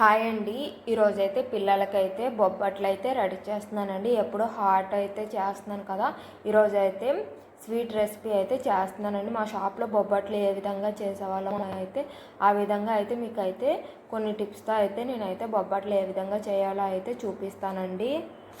Hi అండి. ఈరోజైతే పిల్లలకైతే బొబ్బట్లు అయితే రెడీ చేస్తున్నానండి. ఎప్పుడో హాట్ అయితే చేస్తున్నాను కదా ఈరోజైతే స్వీట్ రెసిపీ అయితే చేస్తున్నానండి. మా షాప్లో బొబ్బట్లు ఏ విధంగా చేసేవాళ్ళం అయితే ఆ విధంగా అయితే మీకు అయితే కొన్ని టిప్స్తో అయితే నేనైతే బొబ్బట్లు ఏ విధంగా చేయాలో అయితే చూపిస్తానండి.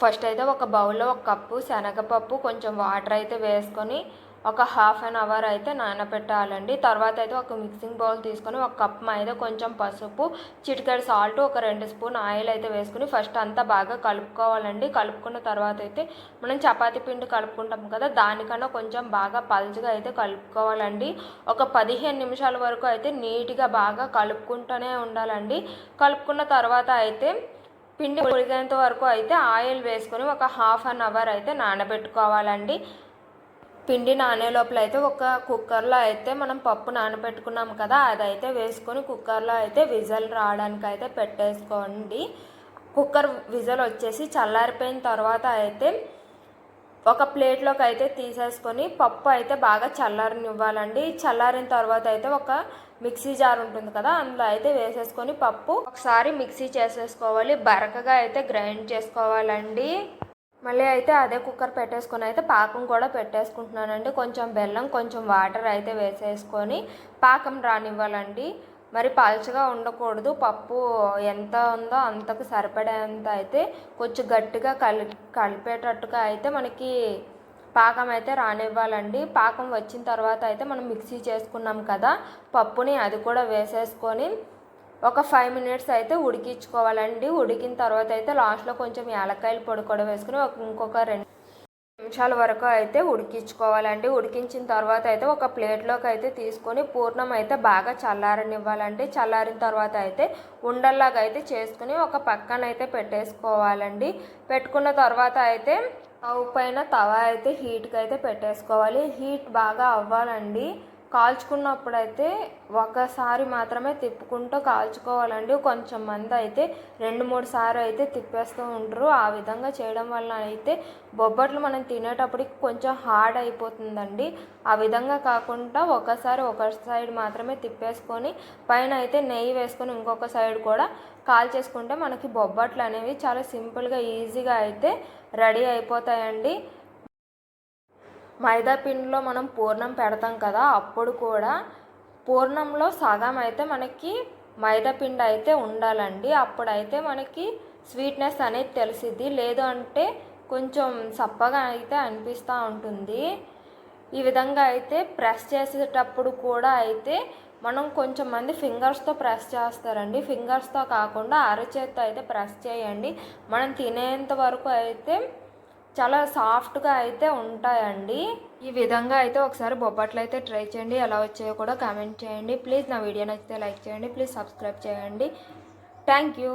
ఫస్ట్ అయితే ఒక బౌల్లో ఒక కప్పు శనగపప్పు కొంచెం వాటర్ అయితే వేసుకొని ఒక హాఫ్ అన్ అవర్ అయితే నానబెట్టాలండి తర్వాత అయితే ఒక మిక్సింగ్ బౌల్ తీసుకొని ఒక కప్ మైదా కొంచెం పసుపు చిటికెడు సాల్ట్ ఒక రెండు స్పూన్ ఆయిల్ అయితే వేసుకుని ఫస్ట్ అంతా బాగా కలుపుకోవాలండి. కలుపుకున్న తర్వాత అయితే మనం చపాతీ పిండి కలుపుకుంటాం కదా దానికన్నా కొంచెం బాగా పలుచగా అయితే కలుపుకోవాలండి. ఒక పదిహేను నిమిషాల వరకు అయితే నీట్గా బాగా కలుపుకుంటూనే ఉండాలండి. కలుపుకున్న తర్వాత అయితే పిండి ఉడికేంత వరకు అయితే ఆయిల్ వేసుకొని ఒక హాఫ్ అన్ అవర్ అయితే నానబెట్టుకోవాలండి. పిండి నానే లోపల అయితే ఒక కుక్కర్లో అయితే మనం పప్పు నానబెట్టుకున్నాం కదా అదైతే వేసుకొని కుక్కర్లో అయితే విజల్ రావడానికి అయితే పెట్టేసుకోండి. కుక్కర్ విజల్ వచ్చేసి చల్లారిపోయిన తర్వాత అయితే ఒక ప్లేట్లోకి అయితే తీసేసుకొని పప్పు అయితే బాగా చల్లారనివ్వాలండి. చల్లారిన తర్వాత అయితే ఒక మిక్సీ జార్ ఉంటుంది కదా అందులో అయితే వేసేసుకొని పప్పు ఒకసారి మిక్సీ చేసేసుకోవాలి. బరకగా అయితే గ్రైండ్ చేసుకోవాలండి. మళ్ళీ అయితే అదే కుక్కర్ పెట్టేసుకొని అయితే పాకం కూడా పెట్టేసుకుంటున్నానండి. కొంచెం బెల్లం కొంచెం వాటర్ అయితే వేసేసుకొని పాకం రానివ్వాలండి. మరి పలచగా ఉండకూడదు. పప్పు ఎంత ఉందో అంతకు సరిపడేంత అయితే కొంచెం గట్టిగా కలి కలిపేటట్టుగా అయితే మనకి పాకం అయితే రానివ్వాలండి. పాకం వచ్చిన తర్వాత అయితే మనం మిక్సీ చేసుకున్నాం కదా పప్పుని అది కూడా వేసేసుకొని ఒక ఫైవ్ మినిట్స్ అయితే ఉడికించుకోవాలండి. ఉడికిన తర్వాత అయితే లాస్ట్లో కొంచెం యాలక్కాయలు పొడి కూడా వేసుకుని ఒక ఇంకొక రెండు నిమిషాల వరకు అయితే ఉడికించుకోవాలండి. ఉడికించిన తర్వాత అయితే ఒక ప్లేట్లోకి అయితే తీసుకొని పూర్ణం అయితే బాగా చల్లారనివ్వాలండి. చల్లారిన తర్వాత అయితే ఉండల్లాగా అయితే చేసుకుని ఒక పక్కన అయితే పెట్టేసుకోవాలండి. పెట్టుకున్న తర్వాత అయితే స్టవ్ పైన తవా అయితే హీట్కి అయితే పెట్టేసుకోవాలి. హీట్ బాగా అవ్వాలండి. కాల్చుకున్నప్పుడైతే ఒకసారి మాత్రమే తిప్పుకుంటూ కాల్చుకోవాలండి. కొంచెం మంది అయితే రెండు మూడు సార్లు అయితే తిప్పేస్తూ ఉంటారు. ఆ విధంగా చేయడం వల్ల అయితే బొబ్బట్లు మనం తినేటప్పటికి కొంచెం హార్డ్ అయిపోతుందండి. ఆ విధంగా కాకుండా ఒకసారి ఒక సైడ్ మాత్రమే తిప్పేసుకొని పైన అయితే నెయ్యి వేసుకొని ఇంకొక సైడ్ కూడా కాల్ చేసుకుంటే మనకి బొబ్బట్లు అనేవి చాలా సింపుల్గా ఈజీగా అయితే రెడీ అయిపోతాయండి. మైదా పిండిలో మనం పూర్ణం పెడతాం కదా అప్పుడు కూడా పూర్ణంలో సగం అయితే మనకి మైదా పిండి అయితే ఉండాలండి. అప్పుడైతే మనకి స్వీట్నెస్ అనేది తెలిసిద్ది. లేదు అంటే కొంచెం సప్పగా అయితే అనిపిస్తూ ఉంటుంది. ఈ విధంగా అయితే ప్రెస్ చేసేటప్పుడు కూడా అయితే మనం కొంచెం మంది ఫింగర్స్తో ప్రెస్ చేస్తారండి. ఫింగర్స్తో కాకుండా అరచేత్తో అయితే ప్రెస్ చేయండి. మనం తినేంత వరకు అయితే చాలా సాఫ్ట్గా అయితే ఉంటాయండి. ఈ విధంగా అయితే ఒకసారి బొబ్బట్లు అయితే ట్రై చేయండి. ఎలా వచ్చాయో కూడా కామెంట్ చేయండి. ప్లీజ్ నా వీడియో నచ్చితే లైక్ చేయండి. ప్లీజ్ సబ్స్క్రైబ్ చేయండి. Thank you.